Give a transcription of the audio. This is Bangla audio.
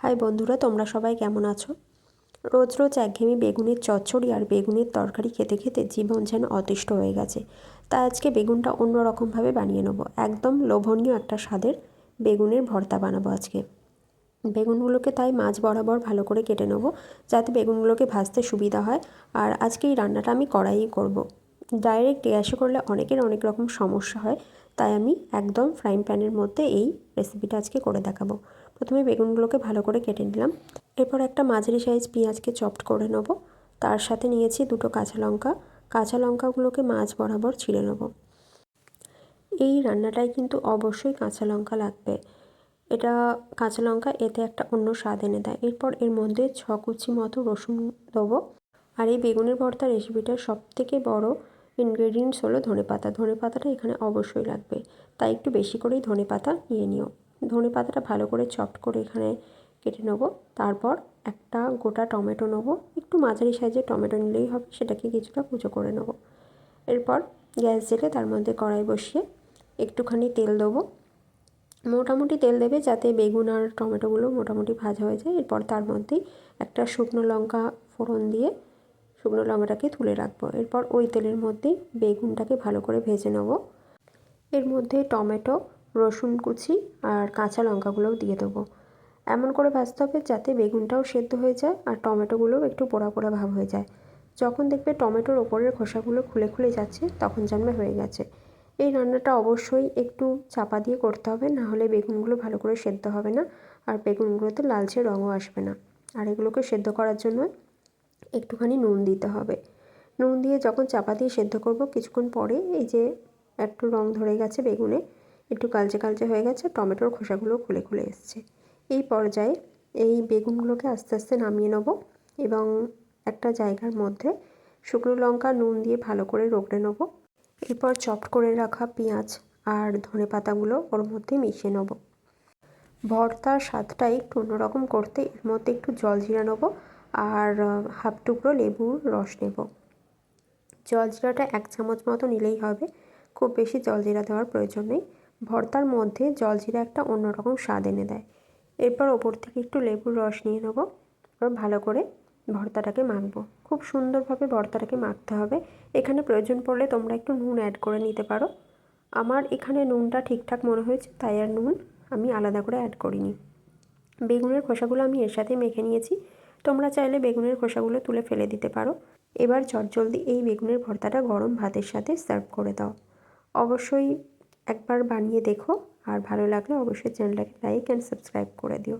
হাই বন্ধুরা, তোমরা সবাই কেমন আছো? রোজ রোজ একঘেয়েমি বেগুনের চচ্চড়ি আর বেগুনের তরকারি খেতে খেতে জীবন যেন অতিষ্ঠ হয়ে গেছে। তাই আজকে বেগুনটা অন্য রকমভাবে বানিয়ে নেব। একদম লোভনীয় একটা স্বাদের বেগুনের ভর্তা বানাবো আজকে। বেগুনগুলোকে তাই মাছ বরাবর ভালো করে কেটে নেব, যাতে বেগুনগুলোকে ভাজতে সুবিধা হয়। আর আজকে এই রান্নাটা আমি কড়াইয়ে করব। ডাইরেক্ট গ্যাসে করলে অনেকের অনেক রকম সমস্যা হয়, তাই আমি একদম ফ্রাইং প্যানের মধ্যে এই রেসিপিটা আজকে করে দেখাবো। প্রথমে বেগুনগুলোকে ভালো করে কেটে নিলাম। এরপর একটা মাঝারি সাইজ পেঁয়াজকে চপড করে নেব। তার সাথে নিয়েছি দুটো কাঁচা লঙ্কা। কাঁচা লঙ্কাগুলোকে মাছ বরাবর ছিঁড়ে নেব। এই রান্নাটায় কিন্তু অবশ্যই কাঁচা লঙ্কা লাগবে। এটা কাঁচা লঙ্কা এতে একটা অন্য স্বাদ এনে দেয়। এরপর এর মধ্যে ছ কুচি মতো রসুন দেবো। আর এই বেগুনের ভর্তা রেসিপিটার সবথেকে বড় ইনগ্রেডিয়েন্টস হলো ধনে পাতা ধনে পাতাটা এখানে অবশ্যই লাগবে। তাই একটু বেশি করেই ধনে পাতা নিয়ে নিও। ধনে পাতাটা ভালো করে চপড করে এখানে কেটে নেব। তারপর একটা গোটা টমেটো নেব। একটু মাঝারি সাইজের টমেটো নিলেই হবে, সেটাকে কিছুটা কুচো করে নেব। এরপর গ্যাস জেলে তার মধ্যে কড়াই বসিয়ে একটুখানি তেল দেবো। মোটামুটি তেল দেবে যাতে বেগুন আর টমেটোগুলো মোটামুটি ভাজা হয়ে যায়। এরপর তার মধ্যেই একটা শুকনো লঙ্কা ফোড়ন দিয়ে শুকনো লঙ্কাটাকে তুলে রাখব। এরপর ওই তেলের মধ্যেই বেগুনটাকে ভালো করে ভেজে নেব। এর মধ্যে টমেটো, রসুন কুচি আর কাঁচা লঙ্কাগুলোও দিয়ে দেবো। এমন করে ভাজতে হবে যাতে বেগুনটাও সেদ্ধ হয়ে যায় আর টমেটোগুলোও একটু পোড়া পোড়া ভাব হয়ে যায়। যখন দেখবে টমেটোর ওপরের খোসাগুলো খুলে খুলে যাচ্ছে, তখন জানবে হয়ে গেছে। এই রান্নাটা অবশ্যই একটু চাপা দিয়ে করতে হবে, না হলে বেগুনগুলো ভালো করে সেদ্ধ হবে না আর বেগুনগুলোতে লালচে রঙও আসবে না। আর এগুলোকে সেদ্ধ করার জন্য একটুখানি নুন দিতে হবে। নুন দিয়ে যখন চাপা দিয়ে সেদ্ধ করব, কিছুক্ষণ পরে এই যে একটু রং ধরে গেছে বেগুনে, একটু কালচে কালচে হয়ে গেছে, টমেটোর খোসাগুলো খুলে খুলে এসছে। এই পর্যায়ে এই বেগুনগুলোকে আস্তে আস্তে নামিয়ে নেব এবং একটা জায়গার মধ্যে শুকনো লঙ্কা, নুন দিয়ে ভালো করে রোগড়ে নেব। এরপর চপ করে রাখা পেঁয়াজ আর ধনে পাতাগুলো ওর মধ্যে মিশিয়ে নেব। ভর্তার স্বাদটা একটু অন্যরকম করতে এর মধ্যে একটু জল জিরা নেব। আর হাফ টুকরো লেবুর রস নেব। জল জিরাটা এক চামচ মতো নিলেই হবে। খুব বেশি জল জিরা দেওয়ার প্রয়োজন নেই। ভর্তার মধ্যে জল জিরা একটা অন্যরকম স্বাদ এনে দেয়। এরপর ওপর থেকে একটু লেবুর রস নিয়ে নেব। এবার ভালো করে ভর্তাটাকে মাখবো। খুব সুন্দরভাবে ভর্তাটাকে মাখতে হবে। এখানে প্রয়োজন পড়লে তোমরা একটু নুন অ্যাড করে নিতে পারো। আমার এখানে নুনটা ঠিকঠাক মনে হয়েছে, তাই আর নুন আমি আলাদা করে অ্যাড করিনি। বেগুনের খোসাগুলো আমি এর সাথে মেখে নিয়েছি। তোমরা চাইলে বেগুনের খোসাগুলো তুলে ফেলে দিতে পারো। এবার চটজলদি এই বেগুনের ভর্তাটা গরম ভাতের সাথে সার্ভ করে দাও। অবশ্যই একবার বানিয়ে দেখো। আর ভালো লাগলে অবশ্যই চ্যানেলটাকে লাইক অ্যান্ড সাবস্ক্রাইব করে দিও।